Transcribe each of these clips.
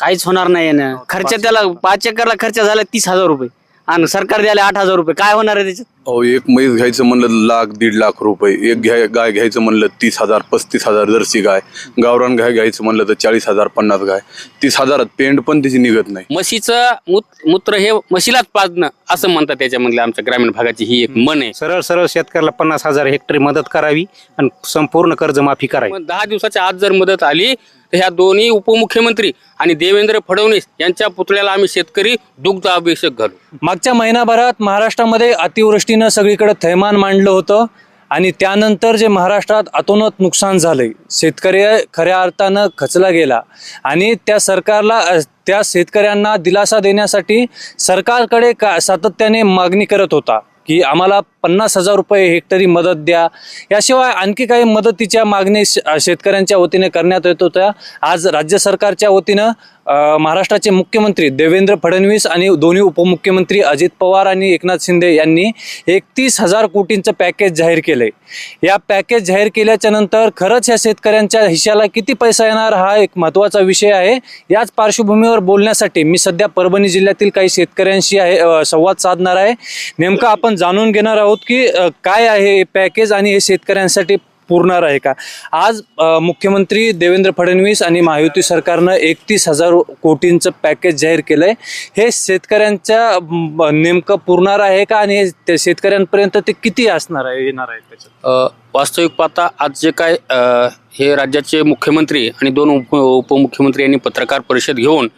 काहीच होणार नाही ना खर्च त्याला पाच एकरला खर्च झाला तीस हजार रुपये. आणि सरकार द्यायला आठ हजार रुपये. काय होणार आहे त्याच्यात? अहो एक म्हैस घ्यायचं म्हणलं लाख दीड लाख रुपये. एक घ्याय गाय घ्यायचं म्हणलं तीस हजार पस्तीस हजार जर्सी गाय. गावरान गाय घ्यायचं म्हणलं तर चाळीस हजार पन्नास गाय. तीस हजारात पेंट पण तिची निघत नाही. म्हशीचं मूत- मूत्र हे म्हशीलाच पाजणं असं म्हणतात त्याच्यामधल्या आमच्या ग्रामीण भागाची ही एक मन आहे. सरळ सरळ शेतकऱ्याला पन्नास हजार हेक्टरी मदत करावी आणि संपूर्ण कर्जमाफी करावी. दहा दिवसाच्या आत जर मदत आली तर ह्या दोन्ही उपमुख्यमंत्री आणि देवेंद्र फडणवीस यांच्या पुतळ्याला आम्ही शेतकरी दुग्ध अभिषेक घालू. मागच्या महिनाभरात महाराष्ट्रामध्ये अतिवृष्टीनं सगळीकडे थैमान मांडलं होतं आणि त्यानंतर जे महाराष्ट्रात अतोनात नुकसान झालंय शेतकरी खऱ्या अर्थानं खचला गेला. आणि त्या सरकारला त्या शेतकऱ्यांना दिलासा देण्यासाठी सरकारकडे का सातत्याने मागणी करत होता की आम्हाला पन्नास हजार रुपये हेक्टरी मदत द्या. याशिवाय आणखी काही मदतीच्या मागणी श- शेतकऱ्यांच्या वतीने करण्यात येत होत्या. आज राज्य सरकारच्या वतीनं महाराष्ट्राचे मुख्यमंत्री देवेंद्र फडणवीस आणि दोन्ही उपमुख्यमंत्री अजित पवार आणि एकनाथ शिंदे यांनी एकतीस हजार कोटींचं पॅकेज जाहीर केलंय. या पॅकेज जाहीर केल्याच्यानंतर खरंच या शेतकऱ्यांच्या हिश्याला किती पैसा येणार हा एक महत्त्वाचा विषय आहे. याच पार्श्वभूमीवर बोलण्यासाठी मी सध्या परभणी जिल्ह्यातील काही शेतकऱ्यांशी आहे संवाद साधणार आहे. नेमकं आपण जाणून घेणार आहोत की काय आहे हे पॅकेज आणि हे शेतकऱ्यांसाठी पुरणार आहे का? आज मुख्यमंत्री देवेंद्र फडणवीस आणि महायुती सरकारनं एकतीस हजार कोटींचं पॅकेज जाहीर केलंय. हे शेतकऱ्यांच्या नेमकं पुरणार आहे का? आणि हे ते शेतकऱ्यांपर्यंत ते किती असणार आहे येणार आहे त्याच्यात? वास्तविक पाहता आज जे काय हे राज्याचे मुख्यमंत्री आणि दोन उप उपमुख्यमंत्री यांनी पत्रकार परिषद घेऊन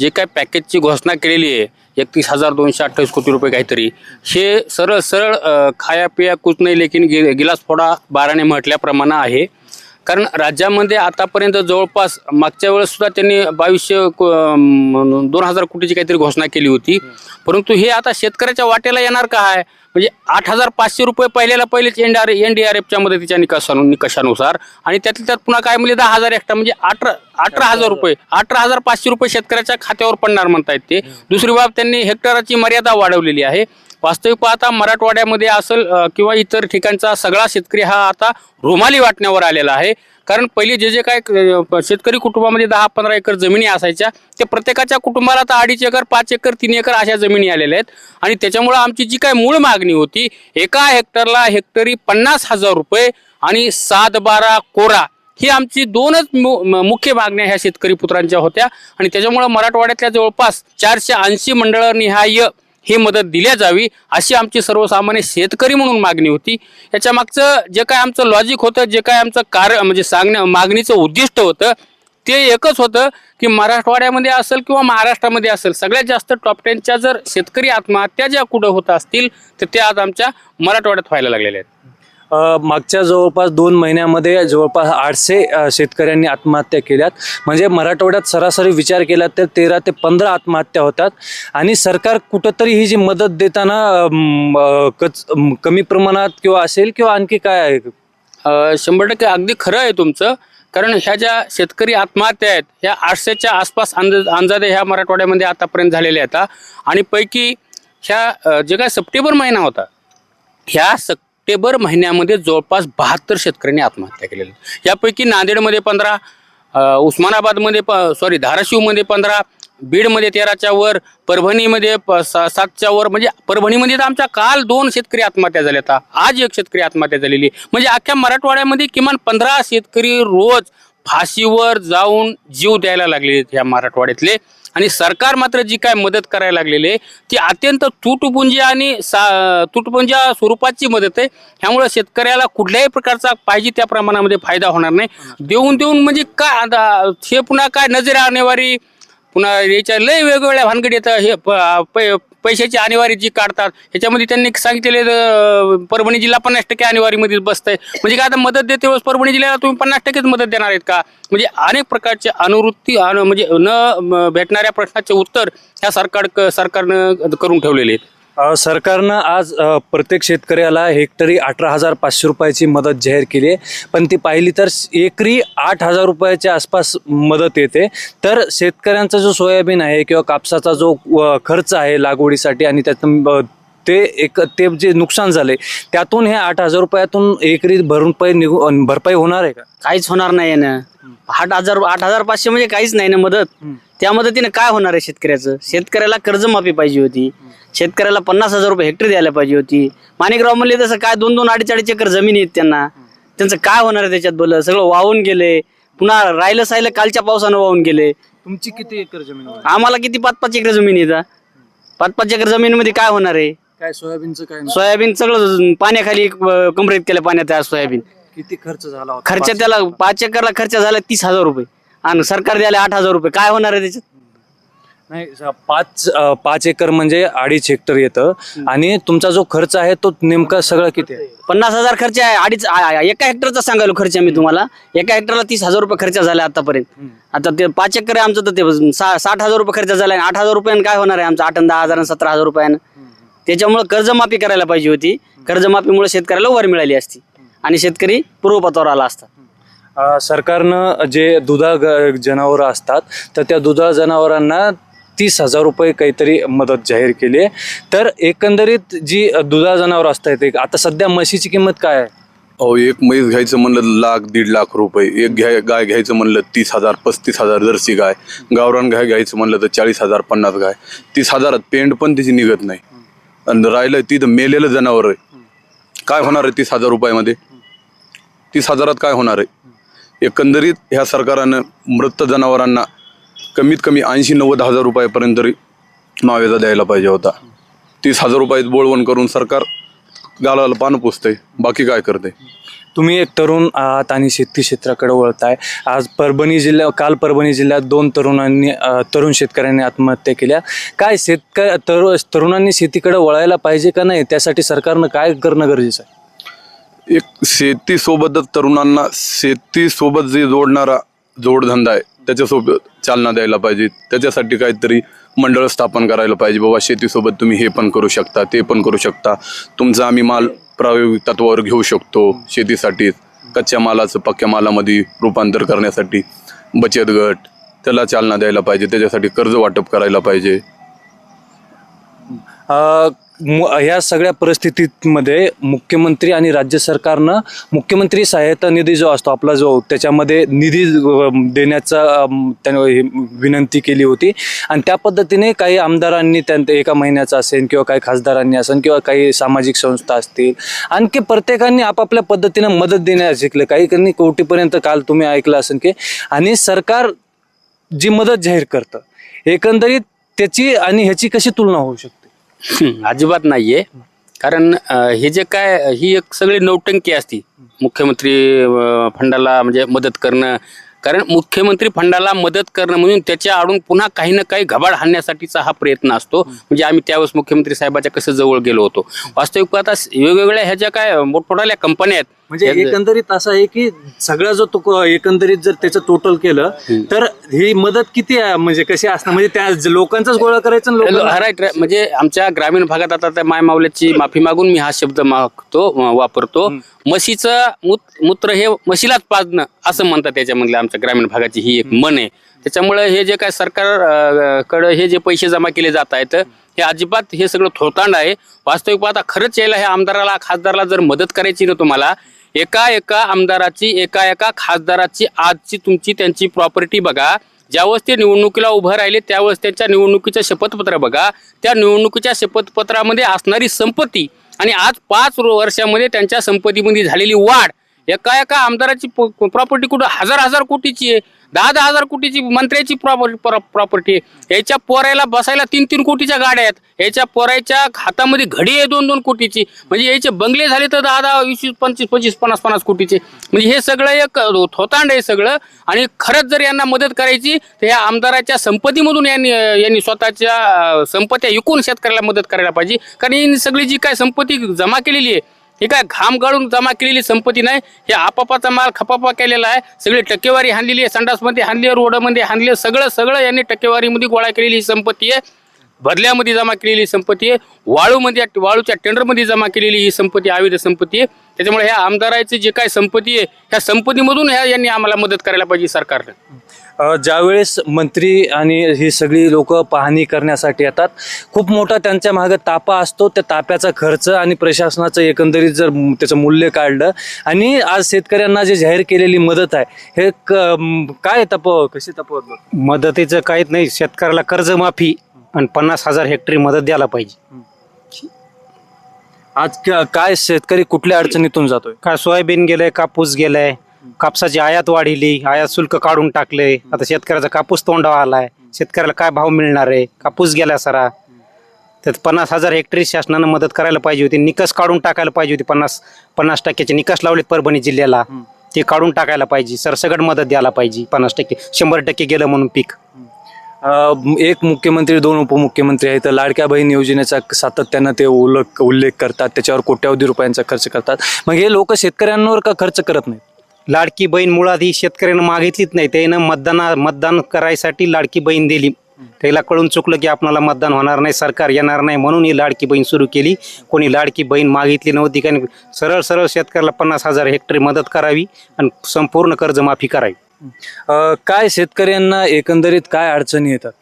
जे काय पॅकेजची घोषणा केलेली आहे एकतीस हजार दोनशे अठ्ठावीस कोटी रुपये काहीतरी. हे सरळ सरळ खाया पिया कुछ नाही लेकिन गि गिलास फोडा बाराने म्हटल्याप्रमाणे आहे. कारण राज्यामध्ये आतापर्यंत जवळपास मागच्या वेळेस सुद्धा त्यांनी बावीसशे दोन हजार कोटीची काहीतरी घोषणा केली होती. परंतु हे आता शेतकऱ्याच्या वाटेला येणार का आहे? म्हणजे आठ हजार पाचशे रुपये पहिल्याला पहिलेच N D R N D R एफच्या मदतीच्या निकषानु निकषानुसार आणि त्यातल्या त्यात पुन्हा काय म्हणजे दहा हजार एक्स्ट्रा म्हणजे अठरा अठरा हजार रुपये अठरा हजार पाचशे रुपये शेतकऱ्याच्या खात्यावर पडणार म्हणतायत ते. दुसरी बाब त्यांनी हेक्टराची मर्यादा वाढवलेली आहे. वास्तविक पाहता मराठवाड्यामध्ये असेल किंवा इतर ठिकाणचा सगळा शेतकरी हा आता रुमाली वाटण्यावर आलेला आहे. कारण पहिले जे जे काय शेतकरी कुटुंबामध्ये दहा पंधरा एकर जमिनी असायच्या ते प्रत्येकाच्या कुटुंबाला आता अडीच एकर पाच एकर तीन एकर अशा जमिनी आलेल्या आहेत. आणि त्याच्यामुळं आमची जी काय मूळ मागणी होती एका हेक्टरला हेक्टरी पन्नास हजार रुपये आणि सात बारा कोरा ही आमची दोनच मु- मुख्य मागण्या ह्या शेतकरी पुत्रांच्या होत्या. आणि त्याच्यामुळं मराठवाड्यातल्या जवळपास चारशे ऐंशी मंडळनिहाय ही मदत दिल्या जावी अशी आमची सर्वसामान्य शेतकरी म्हणून मागणी होती. याच्या मागचं जे काय आमचं लॉजिक होतं जे काय आमचं कार्य म्हणजे सांगण्या मागणीचं उद्दिष्ट होतं ते एकच होतं की मराठवाड्यामध्ये असेल किंवा महाराष्ट्रामध्ये असेल सगळ्यात जास्त टॉप टेनच्या जर शेतकरी आत्महत्या ज्या कुठं होत असतील तर त्या आज आमच्या मराठवाड्यात व्हायला लागलेल्या आहेत. मागच्या जवळपास दोन महिन्यामध्ये जवळपास आठशे शेतकऱ्यांनी आत्महत्या केल्यात. म्हणजे मराठवाड्यात सरासरी विचार केला तर तेरा ते पंधरा आत्महत्या होतात. आणि सरकार कुठंतरी ही जी मदत देताना कच कमी प्रमाणात किंवा असेल किंवा आणखी काय आहे? शंभर टक्के अगदी खरं आहे तुमचं. कारण ह्या ज्या शेतकरी आत्महत्या आहेत ह्या आठशेच्या आसपास अंदाज अंदाजे ह्या मराठवाड्यामध्ये आतापर्यंत झालेल्या आहेत आणि पैकी ह्या जे काय सप्टेंबर महिना होता ह्या सप्टेंबर महिन्यामध्ये जवळपास बहात्तर शेतकऱ्यांनी आत्महत्या केलेल्या यापैकी नांदेडमध्ये पंधरा उस्मानाबादमध्ये प सॉरी धाराशिवमध्ये पंधरा बीडमध्ये तेराच्या वर परभणीमध्ये प सा- सातच्या वर म्हणजे परभणीमध्ये तर आमच्या काल दोन शेतकरी आत्महत्या झाल्या आता. आज एक शेतकरी आत्महत्या झालेली. म्हणजे अख्ख्या मराठवाड्यामध्ये किमान पंधरा शेतकरी रोज फाशीवर जाऊन जीव द्यायला लागले या ह्या मराठवाड्यातले. आणि सरकार मात्र जी काय मदत करायला लागलेली आहे ती अत्यंत तुटपुंजी आणि सा तुटपुंजा स्वरूपाची मदत आहे. ह्यामुळे शेतकऱ्याला कुठल्याही प्रकारचा पाहिजे त्या प्रमाणामध्ये फायदा होणार नाही. देऊन देऊन म्हणजे काय हे पुन्हा काय नजर आणेवारी पुन्हा याच्या लय वेगवेगळ्या भानगडी येतात हे प- पैशाची आणेवारी जी काढतात ह्याच्यामध्ये त्यांनी सांगितलेले परभणी जिल्हा पन्नास टक्के आणेवारीमध्ये बसतंय. म्हणजे काय आता मदत देते वेळेस परभणी जिल्ह्याला तुम्ही पन्नास टक्केच मदत देणार आहेत का? म्हणजे अनेक प्रकारचे अनुवृत्ती म्हणजे न भेटणाऱ्या प्रश्नाचे उत्तर ह्या सरकार सरकारनं करून ठेवलेले आहेत. सरकारनं आज प्रत्येक शेतकऱ्याला हेक्टरी अठरा हजार पाचशे रुपयाची मदत जाहीर केली आहे. पण ती पाहिली तर एकरी आठ हजार रुपयाच्या आसपास मदत येते. तर शेतकऱ्यांचा जो सोयाबीन आहे किंवा कापसाचा जो खर्च आहे लागवडीसाठी आणि त्यातून ते एक ते जे नुकसान झाले त्यातून हे आठ हजार रुपयातून एकरी भरपाई निघू भरपाई होणार आहे का? काहीच होणार नाही ना. आठ हजार आठ हजार पाचशे म्हणजे काहीच नाही ना मदत. त्या मदतीने काय होणार आहे शेतकऱ्याचं? शेतकऱ्याला कर्जमाफी पाहिजे होती. शेतकऱ्याला पन्नास हजार रुपये हेक्टर द्यायला पाहिजे होती. माणिकराव म्हणले तसं काय दोन दोन अडीच अडीच एकर जमीन आहेत त्यांना. त्यांचं काय होणार आहे त्याच्यात बोल सगळं वाहून गेले. पुन्हा राहिलं साहिलं कालच्या पावसानं वाहून गेले. तुमची किती एकर जमीन आम्हाला किती पाच पाच एकर जमीन येतं पाच पाच एकर जमिनीमध्ये काय होणार आहे? काय सोयाबीनचं काय सोयाबीन सगळं पाण्याखाली अं, कमरेत केलं पाण्यात आहे सोयाबीन. किती खर्च झाला होता? खर्च त्याला पाच एकरला खर्च झाला तीस हजार रुपये. आणि सरकार द्यायला आठ हजार रुपये. काय होणार आहे त्याच्यात? नाही स- पाच अं, पाच एकर म्हणजे अडीच हेक्टर येतं. आणि तुमचा जो खर्च आहे तो नेमका सगळा किती आहे? पन्नास हजार खर्च आहे. अडीच आ- आ- एका हेक्टरचा सांगायलो खर्च मी तुम्हाला. एका हेक्टरला तीस हजार रुपये खर्च झाला आतापर्यंत. आता ते पाच एकर आहे आमचं तर ते सा- साठ हजार रुपये खर्च झाला आठ हजार रुपयानं काय होणार आहे आमचं? आठ आणि दहा हजार आणि सतरा हजार रुपयानं त्याच्यामुळे कर्जमाफी करायला पाहिजे होती. कर्जमाफीमुळे शेतकऱ्याला वर मिळाली असती. आणि शेतकरी पूर्वपथावर आला असता. सरकारनं जे दुधा जनावरं असतात तर त्या दुधा जनावरांना तीस हजार रुपये काहीतरी मदत जाहीर केली आहे. तर एकंदरीत जी दुधा जनावर असतात एक आता सध्या म्हशीची किंमत काय आहे? अहो एक म्हैस घ्यायचं म्हणलं लाख दीड लाख रुपये. एक घ्याय गाय घ्यायचं म्हणलं तीस हजार पस्तीस हजार जर्सी गाय. गावरान गाय घ्यायचं म्हणलं तर चाळीस हजार पन्नास गाय. तीस हजारात पेंड पण तिची निघत नाही. आणि राहिलं तिथं मेलेलं जनावर आहे. काय होणार आहे तीस हजार रुपयामध्ये? तीस हजारात काय होणार आहे? एकंदरीत ह्या सरकारनं मृत जनावरांना कमीत कमी ऐंशी नव्वद हजार रुपयापर्यंत तरी नावेजा द्यायला पाहिजे होता. तीस हजार रुपयात बोळवण करून सरकार गालाला पानं पुसते बाकी काय करते तुम्ही एक तरुण आहात आणि शेती क्षेत्राकडे वळताय. आज परभणी जिल्ह्या काल परभणी जिल्ह्यात दोन तरुणांनी तरुण शेतकऱ्यांनी आत्महत्या केल्या. काय शेतकरी तरुणांनी शेतीकडे वळायला पाहिजे का नाही? त्यासाठी सरकारनं काय करणं गरजेचं आहे? एक शेतीसोबतच तरुणांना शेतीसोबत जे जोडणारा जोडधंदा आहे त्याच्यासोबत चालना द्यायला पाहिजे. त्याच्यासाठी काहीतरी मंडळ स्थापन करायला पाहिजे. बाबा शेतीसोबत तुम्ही हे पण करू शकता ते पण करू शकता. तुमचा आम्ही माल प्रायोगिक तत्वावर घेऊ शकतो शेतीसाठी. कच्च्या मालाचं पक्क्या मालामध्ये रूपांतर करण्यासाठी बचत गट त्याला चालना द्यायला पाहिजे. त्याच्यासाठी कर्ज वाटप करायला पाहिजे. ह्या सगळ्या परिस्थितीमध्ये मुख्यमंत्री आणि राज्य सरकारनं मुख्यमंत्री सहायता निधी जो असतो आपला जो त्याच्यामध्ये निधी देण्याचा त्याने विनंती केली होती. आणि त्या पद्धतीने काही आमदारांनी त्या एका महिन्याचा असेल किंवा काही खासदारांनी असेल किंवा काही सामाजिक संस्था असतील आणखी प्रत्येकाने आपापल्या पद्धतीनं मदत देण्यास शिकले. काही काही कोटीपर्यंत काल तुम्ही ऐकलं असेल की आणि सरकार जी मदत जाहीर करतं एकंदरीत त्याची आणि ह्याची कशी तुलना होऊ शकते? अजिबात नाहीये. कारण अं, हे जे काय ही एक सगळी नौटंकी असती. मुख्यमंत्री अं, फंडाला म्हणजे मदत करणं. कारण मुख्यमंत्री फंडाला मदत करणं म्हणून त्याच्या आडून पुन्हा काही ना काही घबाड हाणण्यासाठीचा हा प्रयत्न असतो. म्हणजे आम्ही त्यावेळेस मुख्यमंत्री साहेबाच्या कसं जवळ गेलो होतो. वास्तविक पाहता वेगवेगळ्या ह्या ज्या काय मोठमोठ्या कंपन्या आहेत म्हणजे एकंदरीत असं आहे की सगळा जो तो एकंदरीत जर त्याचं टोटल केलं तर ही मदत किती आहे? म्हणजे कशी असणार? म्हणजे त्या लोकांचाच गोळा करायचं राईट म्हणजे आमच्या ग्रामीण भागात आता त्या माय मावल्याची माफी मागून मी हा शब्द मागतो वापरतो. म्हशीचं मूत- मूत्र हे म्हशीलाच पाजणं असं म्हणतात त्याच्यामधले आमच्या ग्रामीण भागाची ही एक मन आहे. त्याच्यामुळे हे जे काय सरकारकडे हे जे पैसे जमा केले जात आहेत हे अजिबात हे सगळं थोतांड आहे. वास्तविक पाहता खरंच यायला हे आमदाराला खासदाराला जर मदत करायची ना तुम्हाला एका एका आमदाराची एका एका खासदाराची आजची तुमची त्यांची प्रॉपर्टी बघा. ज्यावेळेस ते निवडणुकीला उभं राहिले त्यावेळेस त्यांच्या निवडणुकीचं शपथपत्र बघा. त्या निवडणुकीच्या शपथपत्रामध्ये असणारी संपत्ती आणि आज पाच वर्षामध्ये त्यांच्या संपत्तीमध्ये झालेली वाढ. एका एका आमदाराची प्रॉपर्टी कुठं? हजार हजार कोटीची आहे. दहा दहा हजार कोटीची मंत्र्याची प्रॉपर्टी प्रॉपर्टी याच्या पोरायला बसायला तीन तीन कोटीच्या गाड्या आहेत. याच्या पोरायच्या हातामध्ये घडी आहे दोन दोन कोटीची. म्हणजे याचे बंगले झाले तर दहा दहा वीस पंचवीस पंचवीस पन्नास पन्नास कोटीचे. म्हणजे हे सगळं एक थोतांड आहे सगळं. आणि खरंच जर यांना मदत करायची तर या आमदाराच्या संपत्तीमधून यांनी यांनी स्वतःच्या संपत्त्या विकून शेतकऱ्याला मदत करायला पाहिजे. कारण यांनी सगळी जी काय संपत्ती जमा केलेली आहे हे काय घाम गाळून जमा केलेली संपत्ती नाही? हे आपापाचा माल खपापा केलेला आहे. सगळी टक्केवारी हाणलेली आहे. संडासमध्ये हाणली आहे रोडमध्ये हाणली आहे. सगळं सगळं यांनी टक्केवारीमध्ये गोळा केलेली ही संपत्ती आहे. बदल्यामध्ये जमा केलेली संपत्ती आहे. वाळूमध्ये वाळूच्या टेंडरमध्ये जमा केलेली ही संपत्ती अवैध संपत्ती आहे. त्याच्यामुळे ह्या आमदाराची जे काय संपत्ती आहे ह्या संपत्तीमधून ह्या यांनी आम्हाला मदत करायला पाहिजे सरकारनं. ज्यावेळेस मंत्री आणि ही सगळी लोक पाहणी करण्यासाठी येतात खूप मोठा त्यांच्या मागे तापा असतो. त्या ताप्याचा खर्च आणि प्रशासनाचं एकंदरीत जर त्याचं मूल्य काढलं आणि आज शेतकऱ्यांना जे जाहीर केलेली मदत आहे हे क- काय तप कशी तपवत? मदतीचं काहीच नाही. शेतकऱ्याला कर्जमाफी आणि पन्नास हजार हेक्टरी मदत द्यायला पाहिजे. आज क- काय शेतकरी कुठल्या अडचणीतून जातोय? काय सोयाबीन गेलंय कापूस गेलाय कापसाची आयात वाढिली आयात शुल्क काढून टाकले. आता शेतकऱ्याचा कापूस तोंडावा आलाय. शेतकऱ्याला काय भाव मिळणार आहे? कापूस गेला सरा. त्यात पन्नास हजार हेक्टरी शासनानं मदत करायला पाहिजे होती. निकष काढून टाकायला पाहिजे होती पन्नास पन्नास टक्क्याचे निकष लावलेत परभणी जिल्ह्याला. ते काढून टाकायला पाहिजे. सरसगट मदत द्यायला पाहिजे. पन्नास टक्के शंभर टक्के गेलं म्हणून पीक. एक मुख्यमंत्री दोन उपमुख्यमंत्री आहेत. लाडक्या बहीण योजनेचा सातत्यानं ते उल्लेख उल्लेख करतात. त्याच्यावर कोट्यावधी रुपयांचा खर्च करतात. मग हे लोक शेतकऱ्यांवर का खर्च करत नाहीत? लाडकी बहीण मुळात ही शेतकऱ्यांना मागितलीच नाही. त्यानं मतदाना मतदान करायसाठी लाडकी बहीण दिली. त्याला कळून चुकलं की आपल्याला मतदान होणार नाही सरकार येणार नाही म्हणून ही लाडकी बहीण सुरू केली. कोणी लाडकी बहीण मागितली नव्हती कारण सरळ सरळ शेतकऱ्याला पन्नास हजार हेक्टरी मदत करावी आणि संपूर्ण कर्जमाफी करावी. अ, काय शेतकऱ्यांना एकंदरीत काय अडचणी येतात?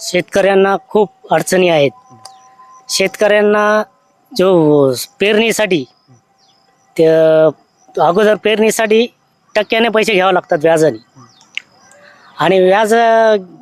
शेतकऱ्यांना खूप अडचणी आहेत. शेतकऱ्यांना जो पेरणीसाठी ते अगोदर पेरणीसाठी टक्क्याने पैसे घ्यावे लागतात व्याजाने. आणि व्याज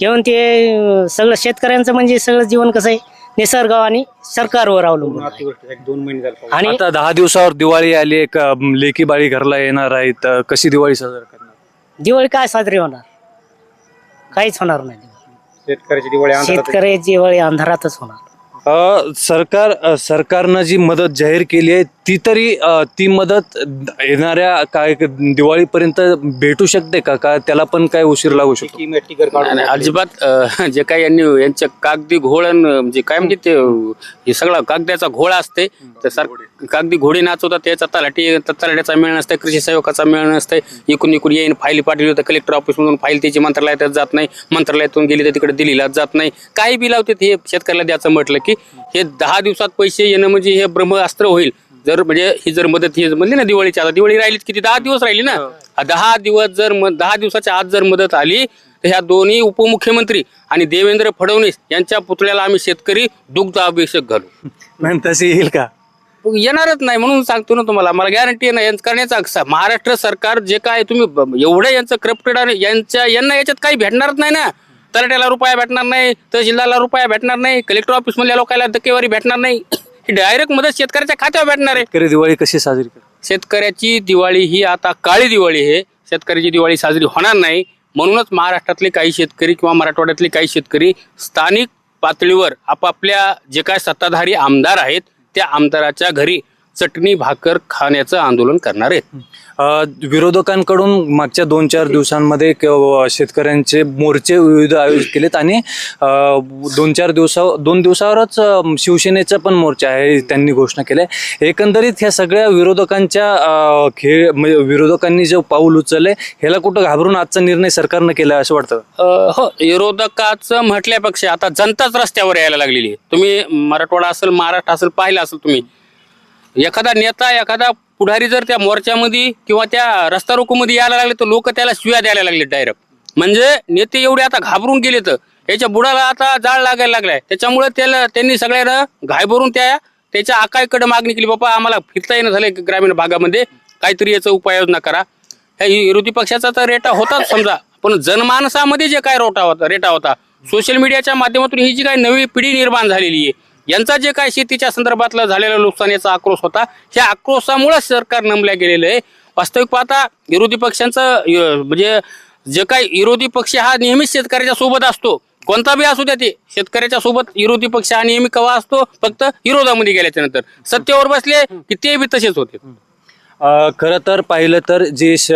घेऊन ते सगळं शेतकऱ्यांचं म्हणजे सगळं जीवन कसं आहे? निसर्ग आणि सरकारवर अवलंबून आहे. दोन महिने झाले आणि आता दहा दिवसावर दिवाळी आली एक लेकी बाळी घरला येणार आहे तर कशी दिवाळी साजरा करणार? दिवाळी काय साजरी होणार? काहीच होणार नाही शेतकऱ्याची दिवाळी शेतकऱ्याची दिवाळी अंधारातच होणार. अ, सरकार अ, सरकारनं जी मदत जाहीर केली आहे ती तरी अ, ती मदत येणाऱ्या काय दिवाळीपर्यंत भेटू शकते का? का त्याला पण काय उशीर लागू शकतो? आणि अजिबात अ, जे काही यांनी यांच्या कागदी घोळ अन, म्हणजे काय म्हणजे ते अ, हे सगळा कागदाचा घोळ असते. तर सर कागदी घोडी नाचवतात त्याचा तलाठी तलाट्याचा मेळ नसते कृषी सेवकाचा मेळ नसते. इकून इकून येईन फाईल पाठवली तर कलेक्टर ऑफिसमधून फाईल त्याची मंत्रालयात जात नाही. मंत्रालयातून गेली तर तिकडे दिल्लीला जात नाही. काही बी लावते हे शेतकऱ्याला द्यायचं म्हटलं की हे दहा दिवसात पैसे येणं म्हणजे हे ब्रह्मास्त्र होईल. जर म्हणजे ही जर मदत ही म्हणली ना दिवाळीची आता दिवाळी राहिलीच किती? दहा दिवस राहिली ना. हा दहा दिवस जर दहा दिवसाच्या आत जर मदत आली तर ह्या दोन्ही उपमुख्यमंत्री आणि देवेंद्र फडणवीस यांच्या पुतळ्याला आम्ही शेतकरी दुग्ध अभिषेक घालू मॅम तशी येईल का? येणारच नाही म्हणून सांगतो ना तुम्हाला. मला गॅरंटी नाही यांचं करण्याचा महाराष्ट्र सरकार जे काय तुम्ही एवढं यांचं करप्टेड आणि यांच्या यांना याच्यात काही भेटणारच नाही ना. तलाट्याला रुपया भेटणार नाही तहसीलदारला रुपया भेटणार नाही कलेक्टर ऑफिस मधल्या लोकांना टक्केवारी भेटणार नाही. डायरेक्ट मदत शेतकऱ्याच्या खात्यावर भेटणार आहे. शेतकरी दिवाळी कशी साजरी करतात शेतकऱ्याची दिवाळी ही आता काळी दिवाळी आहे. शेतकऱ्याची दिवाळी साजरी होणार नाही. म्हणूनच महाराष्ट्रातले काही शेतकरी किंवा मराठवाड्यातले काही शेतकरी स्थानिक पातळीवर आपापल्या जे काय सत्ताधारी आमदार आहेत त्या आमदाराच्या घरी चटणी भाकर खाण्याचं आंदोलन करणार आहेत. विरोधकांकडून मागच्या दोन चार दिवसांमध्ये शेतकऱ्यांचे मोर्चे विविध आयोजित केलेत आणि दोन चार दिवसा दोन दिवसावरच शिवसेनेचा पण मोर्चा आहे त्यांनी घोषणा केल्या. एकंदरीत ह्या सगळ्या विरोधकांच्या खेळ म्हणजे विरोधकांनी जे पाऊल उचलले ह्याला कुठं घाबरून आजचा निर्णय सरकारनं केला असं वाटतं? हो विरोधकाचं म्हटल्यापेक्षा आता जनताच रस्त्यावर यायला लागलेली आहे. तुम्ही मराठवाडा असेल महाराष्ट्र असेल पाहिलं असेल तुम्ही एखादा नेता एखादा पुढारी जर त्या मोर्चामध्ये किंवा त्या रस्ता रोकोमध्ये यायला लागले तर लोक त्याला शिव्या द्यायला लागले डायरेक्ट म्हणजे नेते एवढे आता घाबरून गेले तर. याच्या बुडाला आता जाळ लागायला लागलाय. त्याच्यामुळे त्याला त्यांनी सगळ्यांना घायभरून त्या त्याच्या आकायकडे मागणी केली बाबा आम्हाला फिरता येणं झालंय ग्रामीण भागामध्ये. काहीतरी याचा उपाययोजना करा. ह्या विरोधी पक्षाचा तर रेटा होताच समजा. पण जनमानसामध्ये जे काय रोटा होता रेटा होता सोशल मीडियाच्या माध्यमातून ही जी काही नवी पिढी निर्माण झालेली आहे यांचा जे काय शेतीच्या संदर्भातलं झालेलं नुकसानीचा आक्रोश होता ह्या आक्रोशामुळे सरकार नमल्या गेलेलं आहे. वास्तविक पाहता विरोधी पक्षांचं म्हणजे जे काही विरोधी पक्ष हा नेहमीच शेतकऱ्याच्या सोबत असतो. कोणता बी असू द्या ते शेतकऱ्याच्या सोबत विरोधी पक्ष हा नेहमी कवा असतो? फक्त विरोधामध्ये गेल्याच्यानंतर. सत्तेवर बसले की ते बी तसेच होते. खरं तर पाहिलं तर जे श-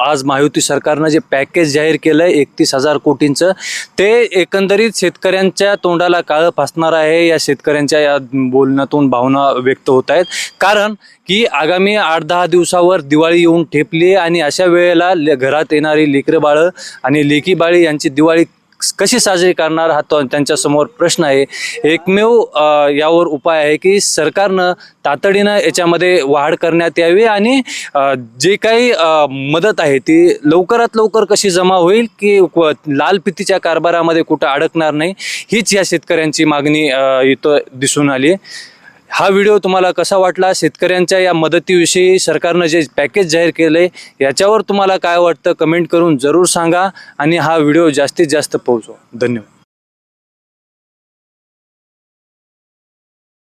आज महायुती सरकारनं जे पॅकेज जाहीर केलं आहे एकतीस हजार कोटींचं ते एकंदरीत शेतकऱ्यांच्या तोंडाला काळं फासणार आहे या शेतकऱ्यांच्या या बोलण्यातून भावना व्यक्त होत आहेत. कारण की आगामी आठ दहा दिवसावर दिवाळी येऊन ठेपली आहे आणि अशा वेळेला घरात येणारी लेकरं बाळं आणि लेकी बाळी यांची दिवाळी कशी साजरी करणार हा तो त्यांच्यासमोर प्रश्न आहे. एकमेव यावर उपाय आहे की सरकारनं तातडीनं याच्यामध्ये वाढ करण्यात यावी आणि जे काही मदत आहे ती लवकरात लवकर कशी जमा होईल की लाल पितीच्या कारभारामध्ये कुठं अडकणार नाही हीच या शेतकऱ्यांची मागणी इथं दिसून आली आहे. हा व्हिडिओ तुम्हाला कसा वाटला? शेतकऱ्यांच्या या मदतीविषयी सरकारनं जे पॅकेज जाहीर केले याच्यावर तुम्हाला काय वाटतं? कमेंट करून जरूर सांगा आणि हा व्हिडिओ जास्तीत जास्त पोहोचवा. धन्यवाद.